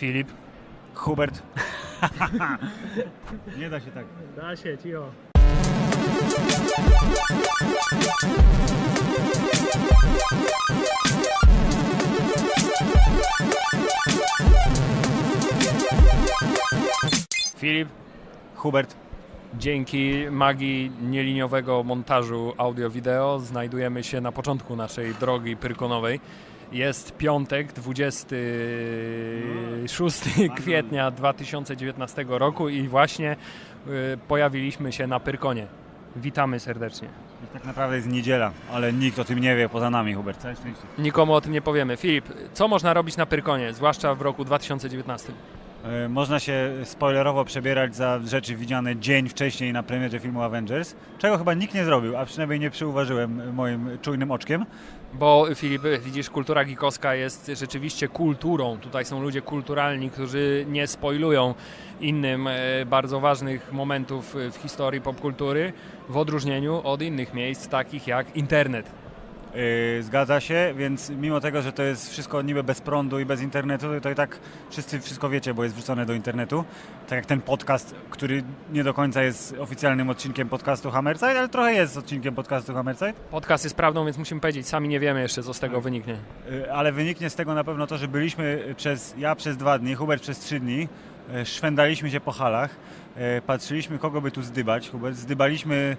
Filip. Hubert. Nie da się tak. Da się, cicho. Filip, Hubert. dzięki magii nieliniowego montażu audio-wideo znajdujemy się na początku naszej drogi pyrkonowej. Jest piątek, 26 kwietnia 2019 roku i właśnie y, pojawiliśmy się na Pyrkonie. Witamy serdecznie. Tak naprawdę jest niedziela, ale nikt o tym nie wie poza nami, Hubert. Całe szczęście. Nikomu o tym nie powiemy. Filip, co można robić na Pyrkonie, zwłaszcza w roku 2019? E, Można się spoilerowo przebierać za rzeczy widziane dzień wcześniej na premierze filmu Avengers, czego chyba nikt nie zrobił, a przynajmniej nie przyuważyłem moim czujnym oczkiem. Bo Filip, widzisz, kultura gikowska jest rzeczywiście kulturą. Tutaj są ludzie kulturalni, którzy nie spoilują innym e, bardzo ważnych momentów w historii popkultury, w odróżnieniu od innych miejsc, takich jak internet. Yy, zgadza się, więc mimo tego, że to jest wszystko niby bez prądu i bez internetu, to i tak wszyscy wszystko wiecie, bo jest wrzucone do internetu. Tak jak ten podcast, który nie do końca jest oficjalnym odcinkiem podcastu Hammerside, ale trochę jest odcinkiem podcastu Hammerside. Podcast jest prawdą, więc musimy powiedzieć, sami nie wiemy jeszcze, co z tego wyniknie. Yy, Ale wyniknie z tego na pewno to, że byliśmy przez, ja przez dwa dni, Hubert przez trzy dni, yy, szwendaliśmy się po halach, yy, patrzyliśmy kogo by tu zdybać. Hubert, zdybaliśmy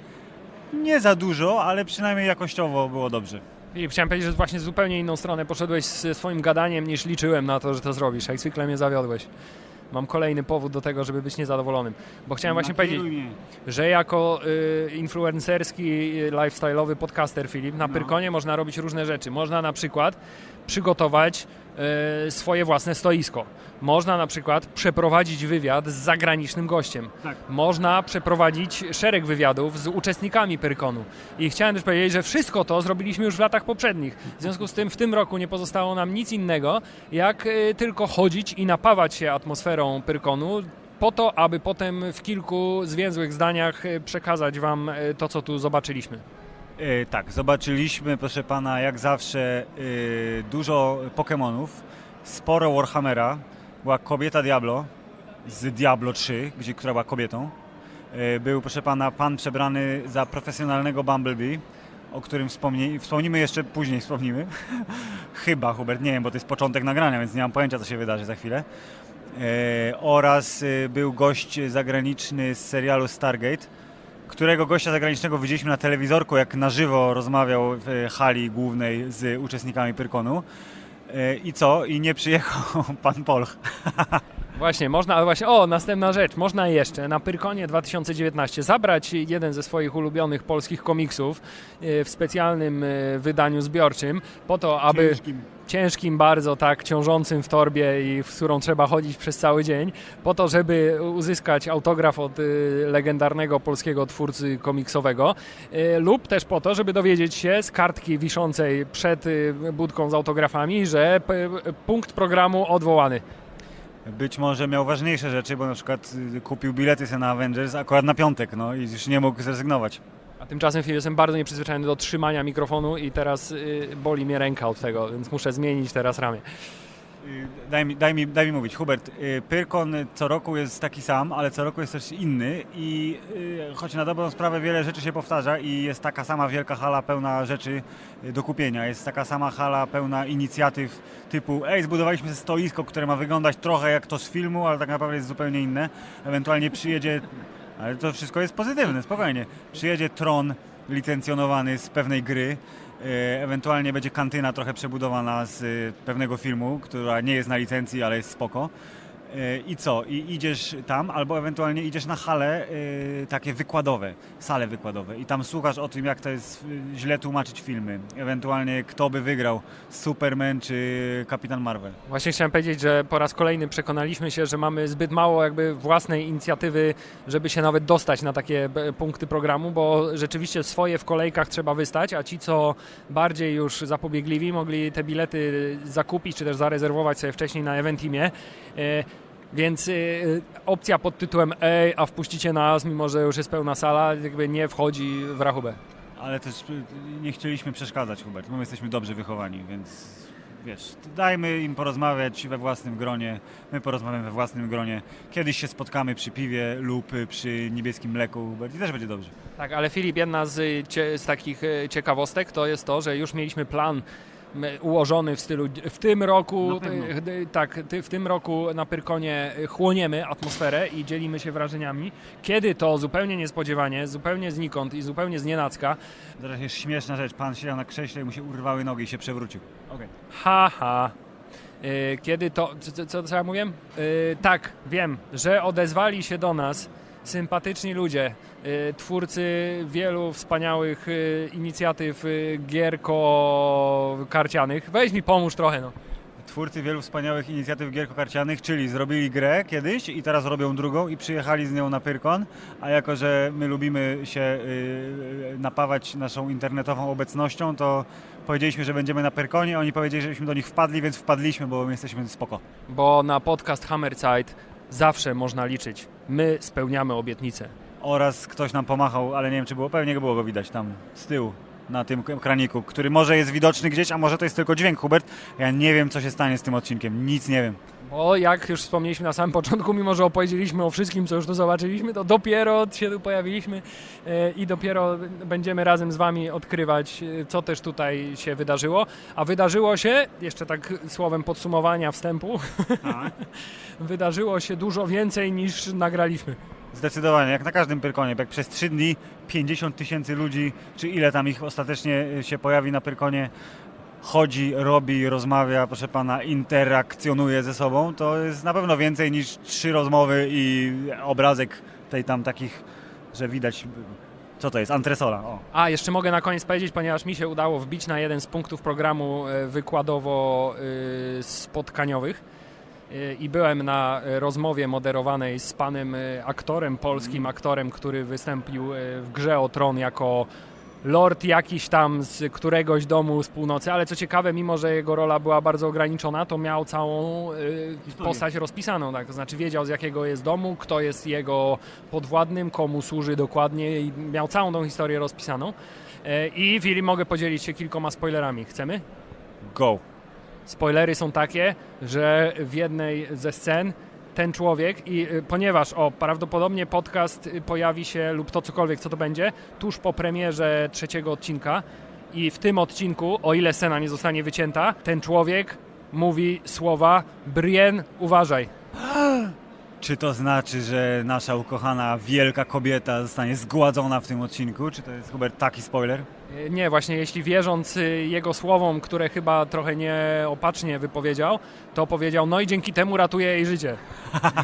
nie za dużo, ale przynajmniej jakościowo było dobrze. Filip, chciałem powiedzieć, że właśnie zupełnie inną stronę poszedłeś ze swoim gadaniem, niż liczyłem na to, że to zrobisz. Jak zwykle mnie zawiodłeś. Mam kolejny powód do tego, żeby być niezadowolonym. Bo chciałem właśnie powiedzieć, mnie. że jako y, influencerski, y, lifestyle'owy podcaster Filip, na No. Pyrkonie można robić różne rzeczy. Można na przykład przygotować swoje własne stoisko. Można na przykład przeprowadzić wywiad z zagranicznym gościem. Tak. Można przeprowadzić szereg wywiadów z uczestnikami Pyrkonu. I chciałem też powiedzieć, że wszystko to zrobiliśmy już w latach poprzednich. W związku z tym w tym roku nie pozostało nam nic innego, jak y, tylko chodzić i napawać się atmosferą Pyrkonu, po to, aby potem w kilku zwięzłych zdaniach y, przekazać Wam to, co tu zobaczyliśmy. E, tak, zobaczyliśmy, proszę pana, jak zawsze e, dużo Pokémonów, sporo Warhammera, była kobieta Diablo z Diablo 3, gdzie, która była kobietą. E, był, proszę pana, pan przebrany za profesjonalnego Bumblebee, o którym wspomni, wspomnimy jeszcze później, wspomnimy. Chyba, Hubert, nie wiem, bo to jest początek nagrania, więc nie mam pojęcia, co się wydarzy za chwilę. Oraz był gość zagraniczny z serialu Stargate, którego gościa zagranicznego widzieliśmy na telewizorku, jak na żywo rozmawiał w e, hali głównej z uczestnikami Pyrkonu. E, I co? I nie przyjechał pan Polch. Właśnie, można, ale właśnie, o, następna rzecz, można jeszcze na Pyrkonie 2019 zabrać jeden ze swoich ulubionych polskich komiksów y, w specjalnym wydaniu zbiorczym, po to, aby Ciężkim. Ciężkim bardzo, tak, ciążącym w torbie i w którą trzeba chodzić przez cały dzień, po to, żeby uzyskać autograf od y, legendarnego polskiego twórcy komiksowego y, lub też po to, żeby dowiedzieć się z kartki wiszącej przed y, budką z autografami, że punkt programu odwołany. Być może miał ważniejsze rzeczy, bo na przykład kupił bilety na Avengers akurat na piątek, no i już nie mógł zrezygnować. A tymczasem Filip, jestem bardzo nieprzyzwyczajony do trzymania mikrofonu i teraz y, boli mnie ręka od tego, więc muszę zmienić teraz ramię. Y, Daj mi, daj mi, daj mi mówić, Hubert, y, Pyrkon co roku jest taki sam, ale co roku jest też inny i choć na dobrą sprawę wiele rzeczy się powtarza i jest taka sama wielka hala pełna rzeczy do kupienia, jest taka sama hala pełna inicjatyw typu ej, zbudowaliśmy stoisko, które ma wyglądać trochę jak to z filmu, ale tak naprawdę jest zupełnie inne, ewentualnie przyjedzie, ale to wszystko jest pozytywne, spokojnie, przyjedzie Tron licencjonowany z pewnej gry, E, Ewentualnie będzie kantyna trochę przebudowana z e, pewnego filmu, która nie jest na licencji, ale jest spoko. E, I co? I idziesz tam, albo ewentualnie idziesz na hale e, takie wykładowe, sale wykładowe i tam słuchasz o tym, jak to jest e, źle tłumaczyć filmy. Ewentualnie kto by wygrał, Superman czy Kapitan Marvel. Właśnie chciałem powiedzieć, że po raz kolejny przekonaliśmy się, że mamy zbyt mało jakby własnej inicjatywy, żeby się nawet dostać na takie punkty programu, bo rzeczywiście swoje w kolejkach trzeba wystać, a ci, co bardziej już zapobiegliwi, mogli te bilety zakupić, czy też zarezerwować sobie wcześniej na Eventimie. Więc y, opcja pod tytułem Ej, a wpuścicie nas, mimo że już jest pełna sala, jakby nie wchodzi w rachubę. Ale też e, nie chcieliśmy przeszkadzać, Hubert. My jesteśmy dobrze wychowani, więc wiesz, dajmy im porozmawiać we własnym gronie, my porozmawiamy we własnym gronie. Kiedyś się spotkamy przy piwie lub y, przy niebieskim mleku i też będzie dobrze. Tak, ale Filip, jedna z, y, z takich y, ciekawostek to jest to, że już mieliśmy plan ułożony w stylu w tym roku, tak, ty, w tym roku na Pyrkonie y, chłoniemy atmosferę i dzielimy się wrażeniami. Kiedy to zupełnie niespodziewanie, zupełnie znikąd i zupełnie znienacka, Zaraz jest śmieszna rzecz, pan siedział na krześle i mu się urwały nogi i się przewrócił. Okej. haha, y, kiedy to, co, co- co, ja mówię? Y, tak, wiem, że odezwali się do nas sympatyczni ludzie, twórcy wielu wspaniałych y, inicjatyw y, gierko-karcianych. Weź mi pomóż trochę, no. Twórcy wielu wspaniałych inicjatyw gierko-karcianych, czyli zrobili grę kiedyś i teraz robią drugą i przyjechali z nią na Pyrkon, a jako, że my lubimy się y, napawać naszą internetową obecnością, to powiedzieliśmy, że będziemy na Pyrkonie, oni powiedzieli, żebyśmy do nich wpadli, więc wpadliśmy, bo my jesteśmy spoko. Bo na podcast Hammerzeit zawsze można liczyć. My spełniamy obietnice. Oraz ktoś nam pomachał, ale nie wiem, czy było, pewnie było go widać tam z tyłu. Na tym ekraniku, który może jest widoczny gdzieś, a może to jest tylko dźwięk, Hubert. Ja nie wiem, co się stanie z tym odcinkiem. Nic nie wiem. Bo jak już wspomnieliśmy na samym początku, mimo że opowiedzieliśmy o wszystkim, co już tu zobaczyliśmy, to dopiero się tu pojawiliśmy e, i dopiero będziemy razem z Wami odkrywać, e, co też tutaj się wydarzyło. A wydarzyło się, jeszcze tak słowem podsumowania wstępu, wydarzyło się dużo więcej niż nagraliśmy. Zdecydowanie, jak na każdym Pyrkonie, jak przez trzy dni 50 tysięcy ludzi, czy ile tam ich ostatecznie y, się pojawi na Pyrkonie, chodzi, robi, rozmawia, proszę pana, interakcjonuje ze sobą, to jest na pewno więcej niż trzy rozmowy i obrazek tej tam takich, że widać, co to jest, antresola. O. A, jeszcze mogę na koniec powiedzieć, ponieważ mi się udało wbić na jeden z punktów programu e, wykładowo-spotkaniowych i byłem na rozmowie moderowanej z panem e, aktorem, polskim aktorem, który wystąpił e, w grze o tron jako lord jakiś tam z któregoś domu z północy, ale co ciekawe, mimo że jego rola była bardzo ograniczona, to miał całą e, postać rozpisaną, tak? to znaczy wiedział z jakiego jest domu, kto jest jego podwładnym, komu służy dokładnie i miał całą tą historię rozpisaną. I Filip, mogę podzielić się kilkoma spoilerami. Chcemy? Go. Spoilery są takie, że w jednej ze scen ten człowiek i y, ponieważ o prawdopodobnie podcast y, pojawi się lub to cokolwiek co to będzie tuż po premierze trzeciego odcinka i w tym odcinku, o ile scena nie zostanie wycięta, ten człowiek mówi słowa Brienne, uważaj. Czy to znaczy, że nasza ukochana wielka kobieta zostanie zgładzona w tym odcinku? Czy to jest, Hubert, taki spoiler? Nie, właśnie jeśli wierząc y, jego słowom, które chyba trochę nieopatrznie wypowiedział, to powiedział, no i dzięki temu ratuje jej życie.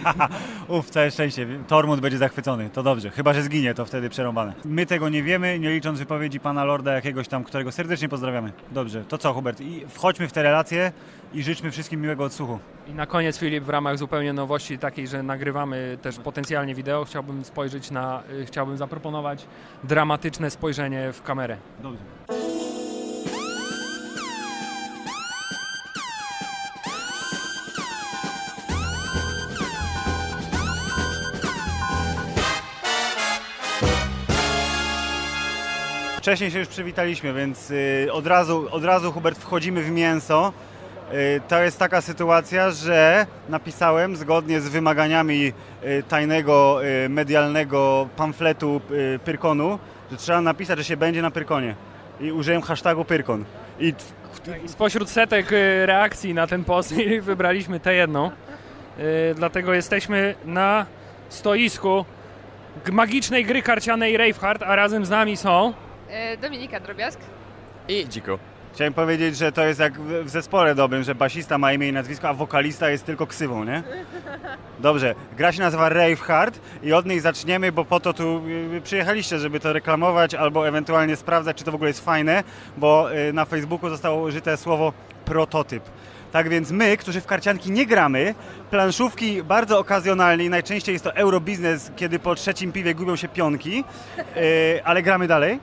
Uf, całe szczęście. Tormund będzie zachwycony. To dobrze. Chyba, że zginie, to wtedy przerąbane. My tego nie wiemy, nie licząc wypowiedzi pana Lorda jakiegoś tam, którego serdecznie pozdrawiamy. Dobrze. To co, Hubert? I wchodźmy w te relacje i życzmy wszystkim miłego odsłuchu. I na koniec Filip, w ramach zupełnie nowości takiej, że nagrywamy też potencjalnie wideo, chciałbym spojrzeć na, y, chciałbym zaproponować dramatyczne spojrzenie w kamerę. Dobrze. Wcześniej się już przywitaliśmy, więc y, od, razu, od razu, Hubert, wchodzimy w mięso. Y, to jest taka sytuacja, że napisałem zgodnie z wymaganiami y, tajnego medialnego pamfletu Pyrkonu, że trzeba napisać, że się będzie na Pyrkonie. I użyłem hashtagu Pyrkon. I t- I spośród setek y, reakcji na ten post wybraliśmy tę jedną. Y, Dlatego jesteśmy na stoisku magicznej gry karcianej Raveheart, a razem z nami są... E, Dominika Drobiazg. I dziku. Chciałem powiedzieć, że to jest jak w zespole dobrym, że basista ma imię i nazwisko, a wokalista jest tylko ksywą, nie? Dobrze, gra się nazywa Rave Hard i od niej zaczniemy, bo po to tu y, przyjechaliście, żeby to reklamować albo ewentualnie sprawdzać, czy to w ogóle jest fajne, bo y, na Facebooku zostało użyte słowo prototyp. Tak więc my, którzy w karcianki nie gramy, planszówki bardzo okazjonalnie najczęściej jest to eurobiznes, kiedy po trzecim piwie gubią się pionki, y, ale gramy dalej,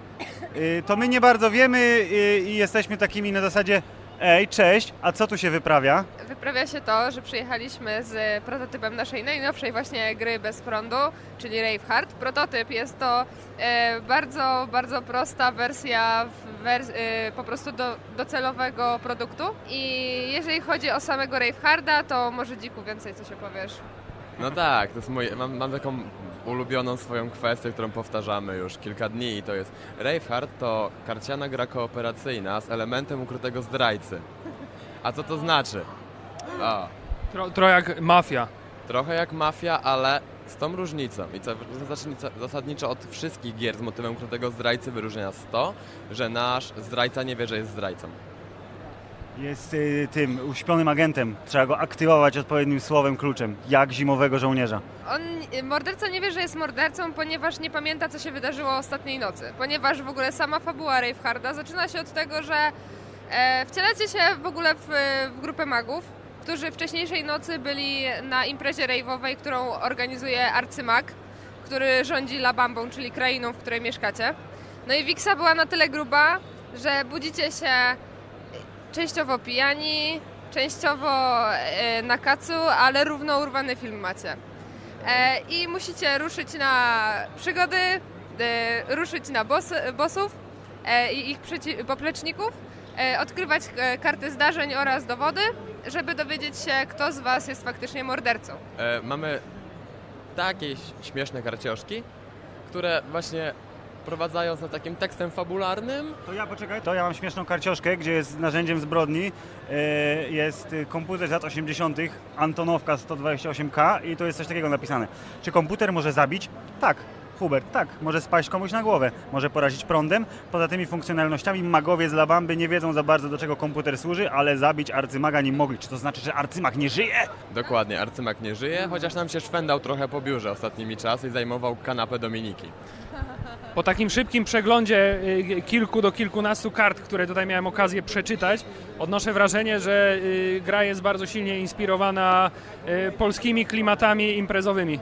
to my nie bardzo wiemy y, i jesteśmy takimi na zasadzie ej, cześć, a co tu się wyprawia? Wyprawia się to, że przyjechaliśmy z prototypem naszej najnowszej właśnie gry bez prądu, czyli Raveheart. prototyp. Jest to e, bardzo, bardzo prosta wersja w wers- e, po prostu do, docelowego produktu. I jeżeli chodzi o samego Raveharda, to może Dziku więcej coś opowiesz. No tak, to jest moje, mam, mam taką ulubioną swoją kwestię, którą powtarzamy już kilka dni i to jest Raveheart to karciana gra kooperacyjna z elementem ukrytego zdrajcy. A co to znaczy? O, Tro, trochę jak mafia. trochę jak mafia, ale z tą różnicą i co zasadniczo, zasadniczo od wszystkich gier z motywem ukrytego zdrajcy wyróżnia nas to, że nasz zdrajca nie wie, że jest zdrajcą. Jest y, tym uśpionym agentem. Trzeba go aktywować odpowiednim słowem, kluczem, jak zimowego żołnierza. On, e, morderca nie wie, że jest mordercą, ponieważ nie pamięta, co się wydarzyło ostatniej nocy. Ponieważ w ogóle sama fabuła Raveharda zaczyna się od tego, że e, wcielacie się w ogóle w, w grupę magów, którzy wcześniejszej nocy byli na imprezie rave'owej, którą organizuje arcymag, który rządzi Labambą, czyli krainą, w której mieszkacie. No i Wiksa była na tyle gruba, że budzicie się częściowo pijani, częściowo e, na kacu, ale równo urwany film macie. E, I musicie ruszyć na przygody, e, ruszyć na boss, bossów i ich popleczników, odkrywać karty zdarzeń oraz dowody, żeby dowiedzieć się, kto z Was jest faktycznie mordercą. Mamy takie śmieszne karcioszki, które właśnie prowadzając na takim tekstem fabularnym, To ja poczekaj. To ja mam śmieszną karcioszkę, gdzie jest narzędziem zbrodni. e, Jest y, komputer z lat 80. Antonowka 128K i to jest coś takiego napisane. Czy komputer może zabić? Tak. Hubert, tak, może spaść komuś na głowę, może porazić prądem. Poza tymi funkcjonalnościami magowie z Labamby nie wiedzą za bardzo do czego komputer służy, ale zabić arcymaga nie mogli. Czy to znaczy, że arcymag nie żyje? dokładnie, arcymak nie żyje, chociaż nam się szwendał trochę po biurze ostatnimi czasy i zajmował kanapę Dominiki. Po takim szybkim przeglądzie y, kilku do kilkunastu kart, które tutaj miałem okazję przeczytać, odnoszę wrażenie, że y, gra jest bardzo silnie inspirowana y, polskimi klimatami imprezowymi.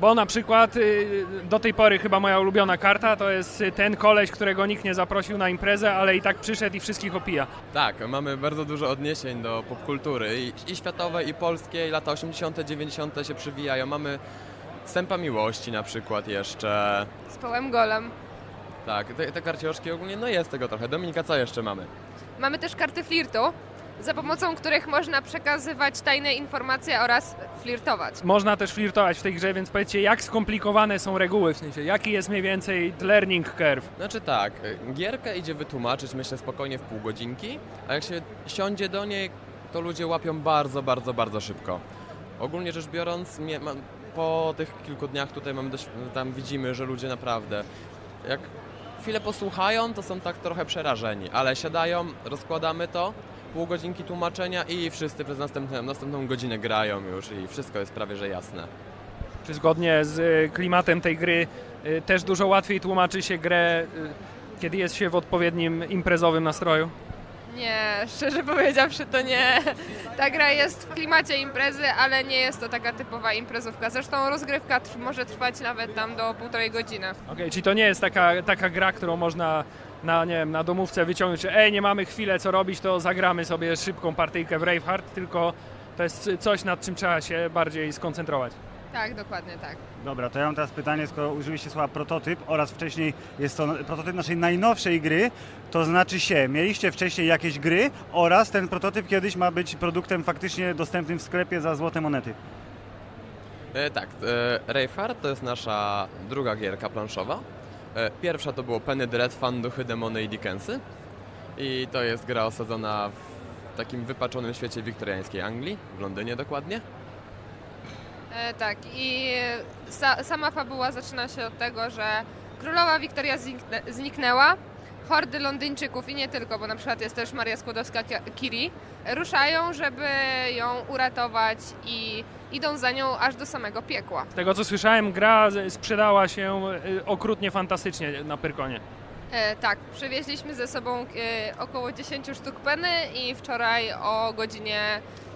Bo na przykład do tej pory chyba moja ulubiona karta to jest ten koleś, którego nikt nie zaprosił na imprezę, ale i tak przyszedł i wszystkich opija. Tak, mamy bardzo dużo odniesień do popkultury i światowej, i polskiej. Lata 80., 90. się przywijają. Mamy Sępa Miłości na przykład jeszcze. Z Połem Golem. Tak, te, te karcioszki ogólnie, no jest tego trochę. Dominika, co jeszcze mamy? Mamy też karty flirtu, za pomocą których można przekazywać tajne informacje oraz flirtować. Można też flirtować w tej grze, więc powiedzcie, jak skomplikowane są reguły, w sensie, jaki jest mniej więcej learning curve. Znaczy tak, y, gierkę idzie wytłumaczyć myślę spokojnie w pół godzinki, a jak się siądzie do niej, to ludzie łapią bardzo, bardzo, bardzo szybko. Ogólnie rzecz biorąc, ma- po tych kilku dniach tutaj mamy dość, tam widzimy, że ludzie naprawdę jak chwilę posłuchają, to są tak trochę przerażeni, ale siadają, rozkładamy to, pół godzinki tłumaczenia i wszyscy przez następną, następną godzinę grają już i wszystko jest prawie że jasne. Czy zgodnie z y, klimatem tej gry y, też dużo łatwiej tłumaczy się grę, y, kiedy jest się w odpowiednim imprezowym nastroju? Nie, szczerze powiedziawszy to nie. Ta gra jest w klimacie imprezy, ale nie jest to taka typowa imprezówka. Zresztą rozgrywka tr- może trwać nawet tam do półtorej godziny. Okej, czyli to nie jest taka, taka gra, którą można na, nie wiem, na domówce wyciągnąć, że ej, nie mamy chwilę co robić, to zagramy sobie szybką partyjkę w Braveheart, tylko to jest coś, nad czym trzeba się bardziej skoncentrować. Tak, dokładnie tak. Dobra, to ja mam teraz pytanie, skoro użyliście słowa prototyp oraz wcześniej jest to prototyp naszej najnowszej gry, to znaczy się, mieliście wcześniej jakieś gry oraz ten prototyp kiedyś ma być produktem faktycznie dostępnym w sklepie za złote monety. E, tak, e, Raveheart to jest nasza druga gierka planszowa. E, pierwsza to było Penny Dreadfun, Duchy, Demony i Dickensy. I to jest gra osadzona w takim wypaczonym świecie wiktoriańskiej Anglii, w Londynie dokładnie. E, tak, i sa- sama fabuła zaczyna się od tego, że królowa Wiktoria zniknę- zniknęła, hordy Londyńczyków i nie tylko, bo na przykład jest też Maria Skłodowska-Curie, ruszają, żeby ją uratować i idą za nią aż do samego piekła. Z tego co słyszałem, gra sprzedała się y, okrutnie fantastycznie na Pyrkonie. E, tak, przywieźliśmy ze sobą e, około 10 sztuk peny i wczoraj o godzinie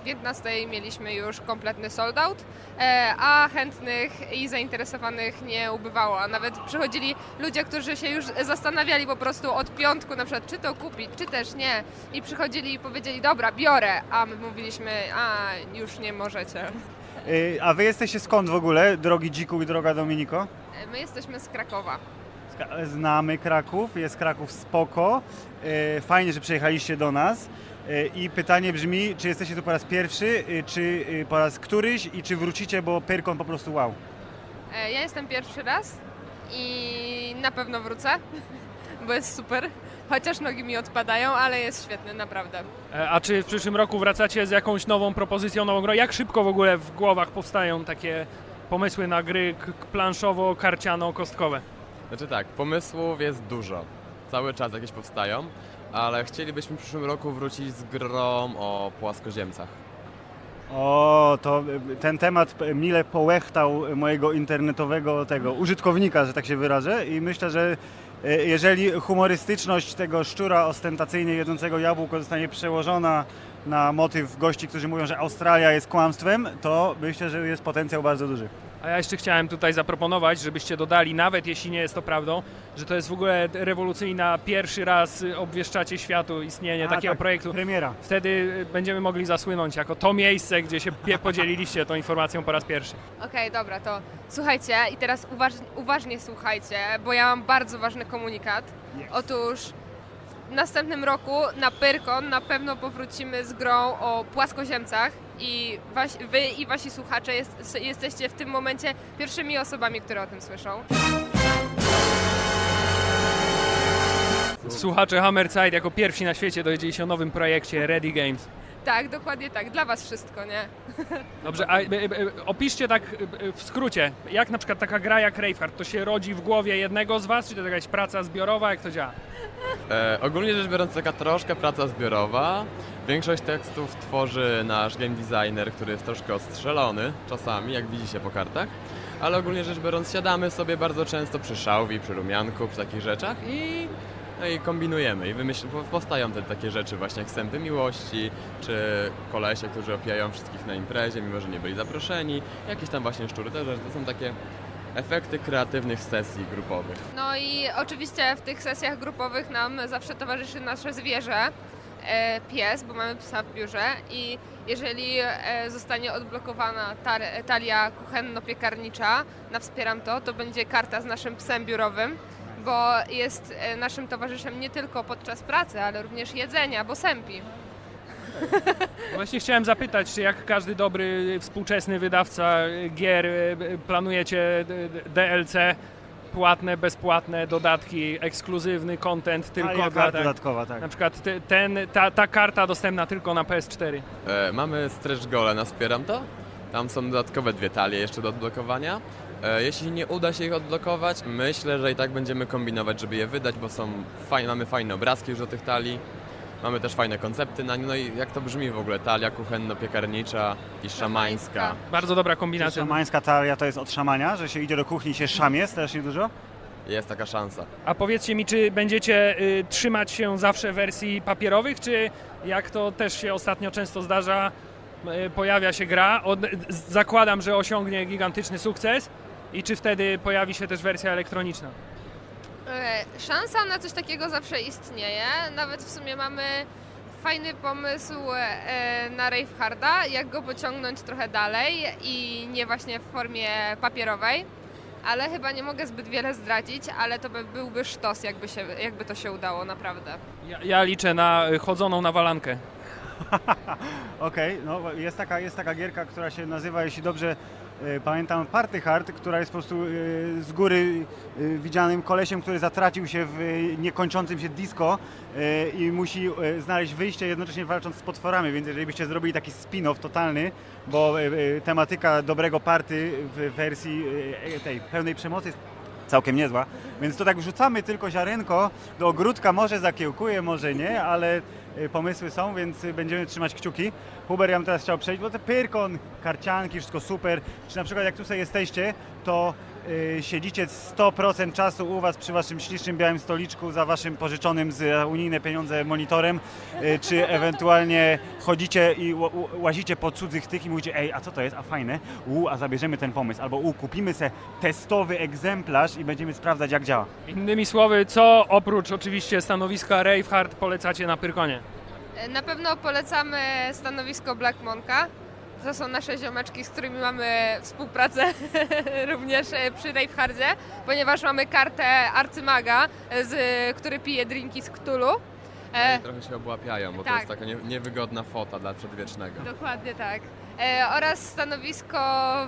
15 mieliśmy już kompletny sold out, e, a chętnych i zainteresowanych nie ubywało. A nawet przychodzili ludzie, którzy się już zastanawiali po prostu od piątku na przykład, czy to kupić, czy też nie. I przychodzili i powiedzieli, dobra, biorę, a my mówiliśmy, a już nie możecie. Y, A wy jesteście skąd w ogóle, drogi Dziku i droga Dominiko? E, My jesteśmy z Krakowa. Znamy Kraków, jest Kraków spoko. Y, Fajnie, że przyjechaliście do nas. Y, I pytanie brzmi, czy jesteście tu po raz pierwszy, y, czy y, po raz któryś i czy wrócicie, bo Pyrkon po prostu wow. E, Ja jestem pierwszy raz i na pewno wrócę, bo jest super. Chociaż nogi mi odpadają, ale jest świetny, naprawdę. E, A czy w przyszłym roku wracacie z jakąś nową propozycją, nową grą? Jak szybko w ogóle w głowach powstają takie pomysły na gry planszowo-karciano-kostkowe? Znaczy tak, pomysłów jest dużo. Cały czas jakieś powstają, ale chcielibyśmy w przyszłym roku wrócić z grą o płaskoziemcach. O, to y, ten temat mile połechtał mojego internetowego tego użytkownika, że tak się wyrażę i myślę, że y, jeżeli humorystyczność tego szczura ostentacyjnie jedzącego jabłko zostanie przełożona na motyw gości, którzy mówią, że Australia jest kłamstwem, to myślę, że jest potencjał bardzo duży. A ja jeszcze chciałem tutaj zaproponować, żebyście dodali, nawet jeśli nie jest to prawdą, że to jest w ogóle rewolucyjna, pierwszy raz obwieszczacie światu istnienie A, takiego tak, projektu. Premiera. Wtedy będziemy mogli zasłynąć jako to miejsce, gdzie się podzieliliście tą informacją po raz pierwszy. Okej, dobra, to słuchajcie i teraz uważ, uważnie słuchajcie, bo ja mam bardzo ważny komunikat. Otóż w następnym roku na Pyrkon na pewno powrócimy z grą o płaskoziemcach i wy i wasi słuchacze jest, jesteście w tym momencie pierwszymi osobami, które o tym słyszą. Słuchacze Hammerside jako pierwsi na świecie dowiedzieli się o nowym projekcie Ready Games. Tak, dokładnie tak, dla was wszystko, nie? Dobrze, a e, e, opiszcie tak e, w skrócie, jak na przykład taka gra jak Braveheart, to się rodzi w głowie jednego z was, czy to jakaś praca zbiorowa, jak to działa? E, ogólnie rzecz biorąc, taka troszkę praca zbiorowa. Większość tekstów tworzy nasz game designer, który jest troszkę ostrzelony czasami, jak widzicie po kartach. Ale ogólnie rzecz biorąc, siadamy sobie bardzo często przy szałwi, przy rumianku, przy takich rzeczach i, no i kombinujemy. I wymyśl, po- powstają te takie rzeczy właśnie jak sępy miłości, czy kolesie, którzy opijają wszystkich na imprezie, mimo że nie byli zaproszeni. Jakieś tam właśnie szczury, te rzeczy. To są takie efekty kreatywnych sesji grupowych. No i oczywiście w tych sesjach grupowych nam zawsze towarzyszy nasze zwierzę, e, pies, bo mamy psa w biurze i jeżeli e, zostanie odblokowana talia kuchenno-piekarnicza na Wspieram To, to będzie karta z naszym psem biurowym, bo jest e, naszym towarzyszem nie tylko podczas pracy, ale również jedzenia, bo sępi. Właśnie chciałem zapytać, czy jak każdy dobry współczesny wydawca gier e, planujecie DLC, płatne, bezpłatne, dodatki, ekskluzywny content tylko Talia dla... Tak, dodatkowa, tak. na przykład te- ten, ta, ta karta dostępna tylko na PS4. E, mamy stretch gole na Wspieram To. Tam są dodatkowe dwie talie jeszcze do odblokowania. E, jeśli nie uda się ich odblokować, myślę, że i tak będziemy kombinować, żeby je wydać, bo są fajne, mamy fajne obrazki już do tych talii. Mamy też fajne koncepty na nie. No i jak to brzmi w ogóle? Talia kuchenno-piekarnicza i szamańska. Bardzo dobra Czy kombinacja. Szamańska talia to jest od szamania, że się idzie do kuchni i się szamie strasznie dużo? Jest taka szansa. A powiedzcie mi, czy będziecie y, trzymać się zawsze wersji papierowych, czy jak to też się ostatnio często zdarza, y, pojawia się gra, od, zakładam, że osiągnie gigantyczny sukces i czy wtedy pojawi się też wersja elektroniczna? E, Szansa na coś takiego zawsze istnieje. Nawet w sumie mamy fajny pomysł e, na Raveharda, jak go pociągnąć trochę dalej i nie właśnie w formie papierowej. Ale chyba nie mogę zbyt wiele zdradzić, ale to by, byłby sztos, jakby, się, jakby to się udało, naprawdę. Ja, ja liczę na chodzoną nawalankę. Okej, no jest taka, jest taka gierka, która się nazywa, jeśli dobrze pamiętam, Party Hard, która jest po prostu e, z góry e, widzianym kolesiem, który zatracił się w e, niekończącym się disco e, i musi e, znaleźć wyjście, jednocześnie walcząc z potworami, więc jeżeli byście zrobili taki spin-off totalny, bo e, e, tematyka dobrego party w wersji e, tej pełnej przemocy jest całkiem niezła, więc to tak wrzucamy tylko ziarenko do ogródka, może zakiełkuje, może nie, ale pomysły są, więc y, będziemy trzymać kciuki. Huber, ja bym teraz chciał przejść, bo te pyrkon, karcianki, wszystko super. Czy na przykład jak tu sobie jesteście, to y, siedzicie 100% czasu u Was przy Waszym ślicznym białym stoliczku za Waszym pożyczonym z e, unijne pieniądze monitorem, y, czy ewentualnie chodzicie i łazicie po cudzych tych i mówicie, ej, a co to jest, a fajne, u, a zabierzemy ten pomysł, albo u, kupimy se testowy egzemplarz i będziemy sprawdzać jak działa. Innymi słowy, co oprócz oczywiście stanowiska Ravehard polecacie na Pyrkonie? E, Na pewno polecamy stanowisko Black Monka. To są nasze ziomeczki, z którymi mamy współpracę również e, przy Ravehardzie, ponieważ mamy kartę arcymaga, e, z, który pije drinki z Cthulhu. E, Trochę się obłapiają, bo to tak. jest taka nie, niewygodna fota dla przedwiecznego. Dokładnie tak. E, oraz stanowisko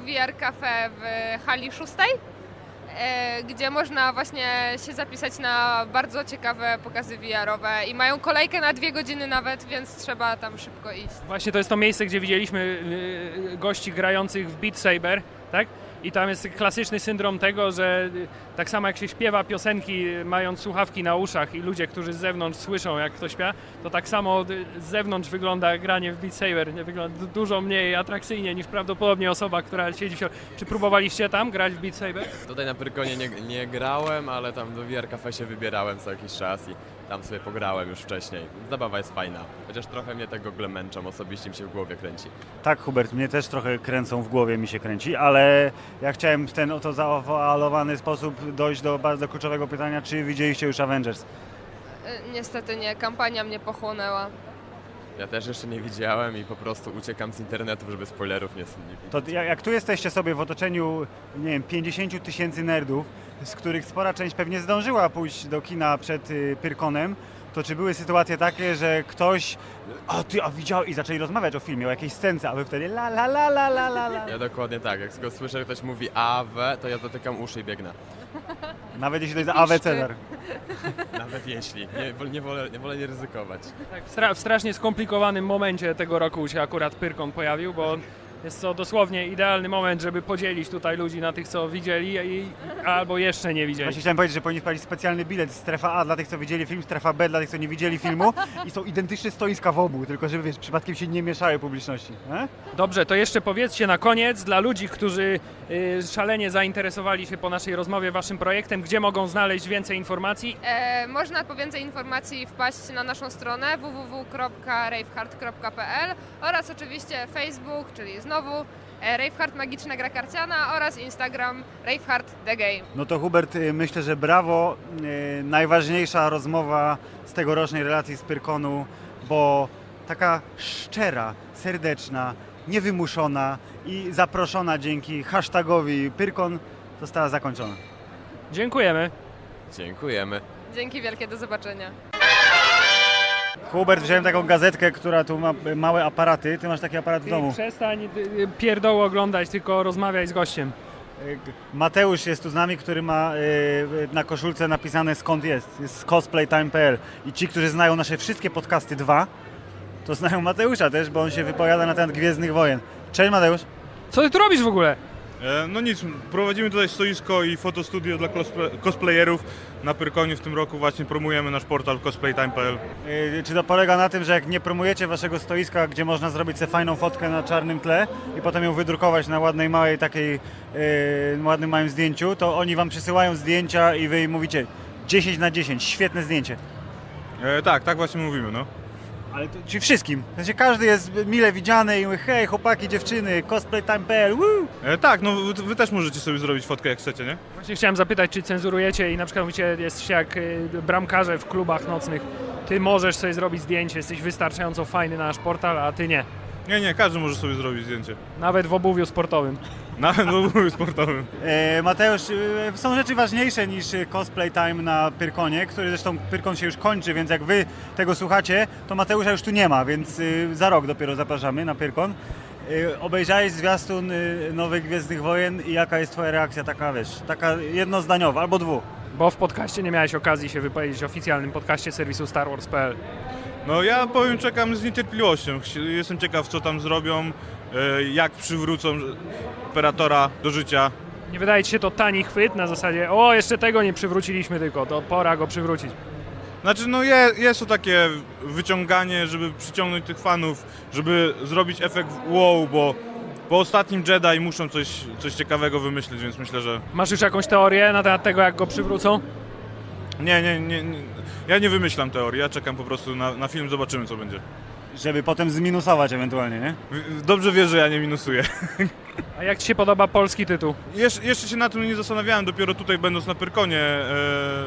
VR Cafe w hali szóstej, gdzie można właśnie się zapisać na bardzo ciekawe pokazy VR-owe i mają kolejkę na dwie godziny nawet, więc trzeba tam szybko iść. Właśnie to jest to miejsce, gdzie widzieliśmy y, gości grających w Beat Saber, tak? I tam jest klasyczny syndrom tego, że y, tak samo jak się śpiewa piosenki y, mając słuchawki na uszach i ludzie, którzy z zewnątrz słyszą jak ktoś śpiewa, to tak samo y, z zewnątrz wygląda granie w Beat Saber. Wygląda du- dużo mniej atrakcyjnie niż prawdopodobnie osoba, która siedzi środku. Czy próbowaliście tam grać w Beat Saber? Tutaj na Pyrkonie nie, nie grałem, ale tam do VR Cafe się wybierałem co jakiś czas i tam sobie pograłem już wcześniej. Zabawa jest fajna, chociaż trochę mnie tego gogle męczą, osobiście mi się w głowie kręci. Tak, Hubert, mnie też trochę kręcą w głowie, mi się kręci, ale ja chciałem w ten oto zaowalowany sposób dojść do bardzo kluczowego pytania, czy widzieliście już Avengers? E, niestety nie, kampania mnie pochłonęła. Ja też jeszcze nie widziałem i po prostu uciekam z internetu, żeby spoilerów nie nie To jak, jak tu jesteście sobie w otoczeniu, nie wiem, 50 tysięcy nerdów, z których spora część pewnie zdążyła pójść do kina przed y, Pyrkonem, to czy były sytuacje takie, że ktoś, a ty, a widział i zaczęli rozmawiać o filmie, o jakiejś scence, a wy wtedy la la la la la la la. Ja dokładnie tak, jak tylko słyszę, że ktoś mówi AW, to ja dotykam uszy i biegnę. Nawet jeśli to jest AW Cezar. Nawet jeśli. Nie, nie, wolę, nie wolę nie ryzykować. Tak, w, stra- w strasznie skomplikowanym momencie tego roku się akurat Pyrkon pojawił, bo jest to dosłownie idealny moment, żeby podzielić tutaj ludzi na tych, co widzieli i, albo jeszcze nie widzieli. Właśnie chciałem powiedzieć, że powinni wprowadzić specjalny bilet strefa A dla tych, co widzieli film, strefa B dla tych, co nie widzieli filmu i są identyczne stoiska w obu, tylko żeby wiesz, przypadkiem się nie mieszały publiczności. E? Dobrze, to jeszcze powiedzcie na koniec dla ludzi, którzy y, szalenie zainteresowali się po naszej rozmowie waszym projektem, gdzie mogą znaleźć więcej informacji. E, można po więcej informacji wpaść na naszą stronę www.ravehard.pl oraz oczywiście Facebook, czyli znowu e, Ravehard Magiczna Gra Karciana oraz Instagram Ravehard The Game. No to Hubert, y, myślę, że brawo. Y, Najważniejsza rozmowa z tegorocznej relacji z Pyrkonu, bo taka szczera, serdeczna, niewymuszona i zaproszona dzięki hashtagowi Pyrkon została zakończona. Dziękujemy. Dziękujemy. Dzięki wielkie, do zobaczenia. Hubert, wziąłem taką gazetkę, która tu ma małe aparaty. Ty masz taki aparat w domu. przestań y, y, pierdoły oglądać, tylko rozmawiaj z gościem. Y, Mateusz jest tu z nami, który ma na koszulce napisane skąd jest. Jest z cosplaytime.pl. I ci, którzy znają nasze wszystkie podcasty dwa, to znają Mateusza też, bo on się wypowiada na temat Gwiezdnych Wojen. Cześć Mateusz. Co ty tu robisz w ogóle? E, No nic, prowadzimy tutaj stoisko i fotostudio dla cosplay- cosplayerów. Na Pyrkonie w tym roku właśnie promujemy nasz portal cosplaytime.pl. Y, Czy to polega na tym, że jak nie promujecie waszego stoiska, gdzie można zrobić sobie fajną fotkę na czarnym tle i potem ją wydrukować na ładnej małej takiej, y, ładnym małym zdjęciu, to oni wam przysyłają zdjęcia i wy im mówicie 10 na 10, świetne zdjęcie. E, tak, tak właśnie mówimy, no. Ale to, czyli wszystkim. W sensie każdy jest mile widziany i mówi hej chłopaki, dziewczyny, cosplaytime.pl, woo! E, tak, no wy, wy też możecie sobie zrobić fotkę jak chcecie, nie? Właśnie chciałem zapytać, czy cenzurujecie i na przykład mówicie, jesteście jak y, bramkarze w klubach nocnych. Ty możesz sobie zrobić zdjęcie, jesteś wystarczająco fajny na nasz portal, a ty nie. Nie, nie, każdy może sobie zrobić zdjęcie. Nawet w obuwiu sportowym. Nawet w obuwiu sportowym. E, Mateusz, e, są rzeczy ważniejsze niż e, cosplay time na Pyrkonie, który zresztą Pyrkon się już kończy, więc jak wy tego słuchacie, to Mateusza już tu nie ma, więc e, za rok dopiero zapraszamy na Pyrkon. E, Obejrzałeś zwiastun e, Nowych Gwiezdnych Wojen i jaka jest twoja reakcja, taka wiesz, taka jednozdaniowa albo dwu? Bo w podcaście nie miałeś okazji się wypowiedzieć w oficjalnym podcaście serwisu StarWars.pl. No ja powiem, czekam z niecierpliwością. Chci- Jestem ciekaw, co tam zrobią, jak przywrócą Imperatora do życia. Nie wydaje ci się to tani chwyt na zasadzie, o jeszcze tego nie przywróciliśmy tylko, to pora go przywrócić. Znaczy, no je, jest to takie wyciąganie, żeby przyciągnąć tych fanów, żeby zrobić efekt wow, bo po ostatnim Jedi muszą coś, coś ciekawego wymyślić, więc myślę, że Masz już jakąś teorię na temat tego, jak go przywrócą? nie, nie, nie, nie. ja nie wymyślam teorii, ja czekam po prostu na, na film, zobaczymy co będzie. Żeby potem zminusować ewentualnie, nie? Dobrze wiesz, że ja nie minusuję. A jak Ci się podoba polski tytuł? Jesz, jeszcze się na tym nie zastanawiałem, dopiero tutaj będąc na Pyrkonie e, e,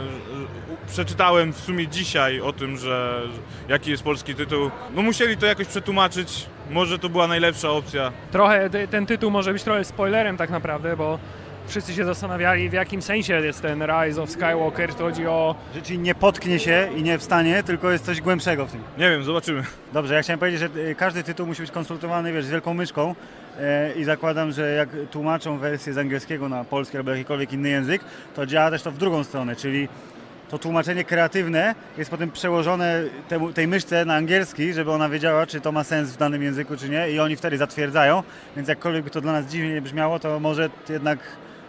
przeczytałem w sumie dzisiaj o tym, że jaki jest polski tytuł. No musieli to jakoś przetłumaczyć, może to była najlepsza opcja. Trochę, ten tytuł może być trochę spoilerem tak naprawdę, bo wszyscy się zastanawiali w jakim sensie jest ten Rise of Skywalker, to chodzi o... Że ci nie potknie się i nie wstanie, tylko jest coś głębszego w tym. Nie wiem, zobaczymy. Dobrze, ja chciałem powiedzieć, że y, każdy tytuł musi być konsultowany, wiesz, z wielką myszką e, i zakładam, że jak tłumaczą wersję z angielskiego na polski albo jakikolwiek inny język, to działa też to w drugą stronę, czyli to tłumaczenie kreatywne jest potem przełożone temu, tej myszce na angielski, żeby ona wiedziała, czy to ma sens w danym języku, czy nie i oni wtedy zatwierdzają, więc jakkolwiek by to dla nas dziwnie nie brzmiało, to może jednak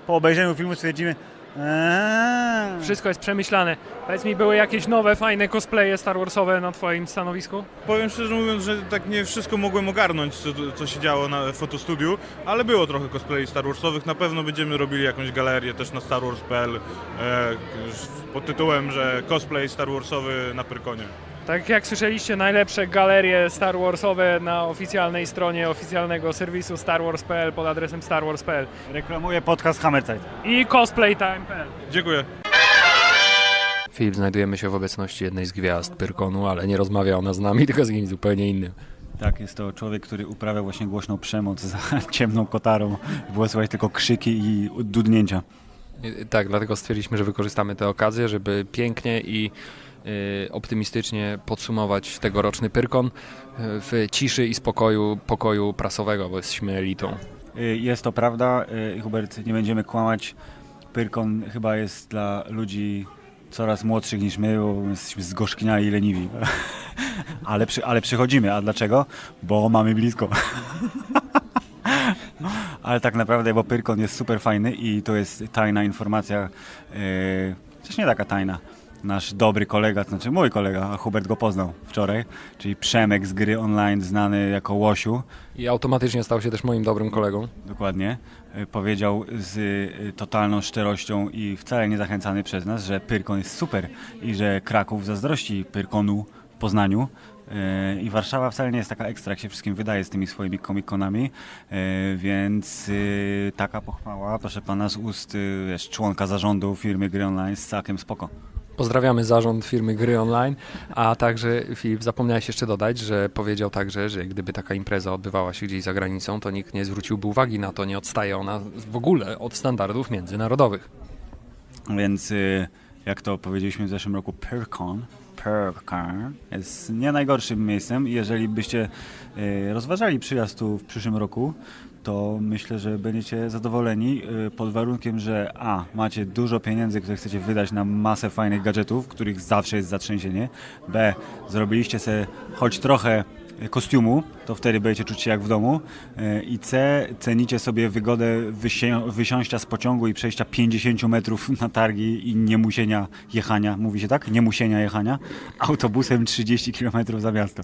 po obejrzeniu filmu stwierdzimy "Eee". Wszystko jest przemyślane. Powiedz mi, były jakieś nowe, fajne cosplaye Star Warsowe na Twoim stanowisku? Powiem szczerze mówiąc, że tak nie wszystko mogłem ogarnąć, co, co się działo na fotostudiu, ale było trochę cosplay Star Warsowych. Na pewno będziemy robili jakąś galerię też na StarWars.pl e, pod tytułem, że cosplay Star Warsowy na Pyrkonie. Tak jak słyszeliście, najlepsze galerie Star Warsowe na oficjalnej stronie oficjalnego serwisu starwars.pl pod adresem starwars.pl Reklamuję podcast Hammerzeit. i cosplaytime.pl Dziękuję. Filip, znajdujemy się w obecności jednej z gwiazd Pyrkonu, ale nie rozmawia ona z nami, tylko z kimś zupełnie innym. Tak, jest to człowiek, który uprawia właśnie głośną przemoc za ciemną kotarą. Było słychać tylko krzyki i dudnięcia. Tak, dlatego stwierdziliśmy, że wykorzystamy tę okazję, żeby pięknie i y, optymistycznie podsumować tegoroczny Pyrkon y, w ciszy i spokoju pokoju prasowego, bo jesteśmy elitą. Y, Jest to prawda, Hubert, nie będziemy kłamać. Pyrkon chyba jest dla ludzi coraz młodszych niż my, bo jesteśmy zgorzkniali i leniwi. ale, przy, ale przychodzimy, a dlaczego? Bo mamy blisko. ale tak naprawdę, bo Pyrkon jest super fajny i to jest tajna informacja, yy, też nie taka tajna. Nasz dobry kolega, to znaczy mój kolega, a Hubert go poznał wczoraj, czyli Przemek z gry online, znany jako Łosiu, I automatycznie stał się też moim dobrym kolegą. Dokładnie. Y, Powiedział z y, totalną szczerością i wcale nie zachęcany przez nas, że Pyrkon jest super i że Kraków zazdrości Pyrkonu Poznaniu. Y, I Warszawa wcale nie jest taka ekstra, jak się wszystkim wydaje z tymi swoimi komikonami, y, więc y, taka pochwała, proszę pana, z ust wiesz, członka zarządu firmy Gry Online jest całkiem spoko. Pozdrawiamy zarząd firmy Gry Online, a także Filip, zapomniałeś jeszcze dodać, że powiedział także, że gdyby taka impreza odbywała się gdzieś za granicą, to nikt nie zwróciłby uwagi na to, nie odstaje ona w ogóle od standardów międzynarodowych. Więc jak to powiedzieliśmy w zeszłym roku, Pyrkon, Pyrkon jest nie najgorszym miejscem. Jeżeli byście y, rozważali przyjazd tu w przyszłym roku, to myślę, że będziecie zadowoleni y, pod warunkiem, że a, macie dużo pieniędzy, które chcecie wydać na masę fajnych gadżetów, których zawsze jest zatrzęsienie, b, zrobiliście sobie choć trochę kostiumu, to wtedy będziecie czuć się jak w domu. E, I C, cenicie sobie wygodę wysię- wysiąścia z pociągu i przejścia 50 metrów na targi i niemusienia jechania, mówi się tak? Niemusienia jechania autobusem 30 km za miasto.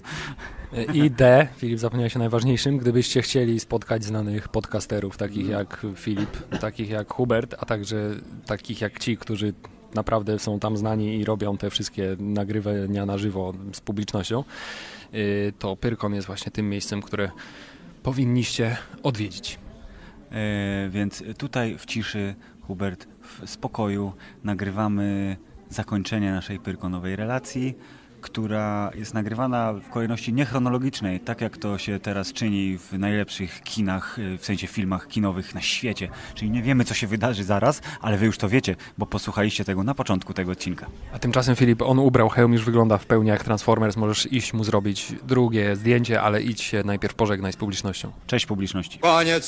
I D, Filip zapomniałeś o najważniejszym, gdybyście chcieli spotkać znanych podcasterów, takich jak Filip, takich jak Hubert, a także takich jak ci, którzy naprawdę są tam znani i robią te wszystkie nagrywania na żywo z publicznością, y, to Pyrkon jest właśnie tym miejscem, które powinniście odwiedzić. E, więc tutaj w ciszy, Hubert, w spokoju nagrywamy zakończenie naszej pyrkonowej relacji, która jest nagrywana w kolejności niechronologicznej, tak jak to się teraz czyni w najlepszych kinach, e, w sensie filmach kinowych na świecie. Czyli nie wiemy, co się wydarzy zaraz, ale wy już to wiecie, bo posłuchaliście tego na początku tego odcinka. A tymczasem Filip, on ubrał hełm, już wygląda w pełni jak Transformers, możesz iść mu zrobić drugie zdjęcie, ale idź się najpierw pożegnaj z publicznością. Cześć publiczności. Koniec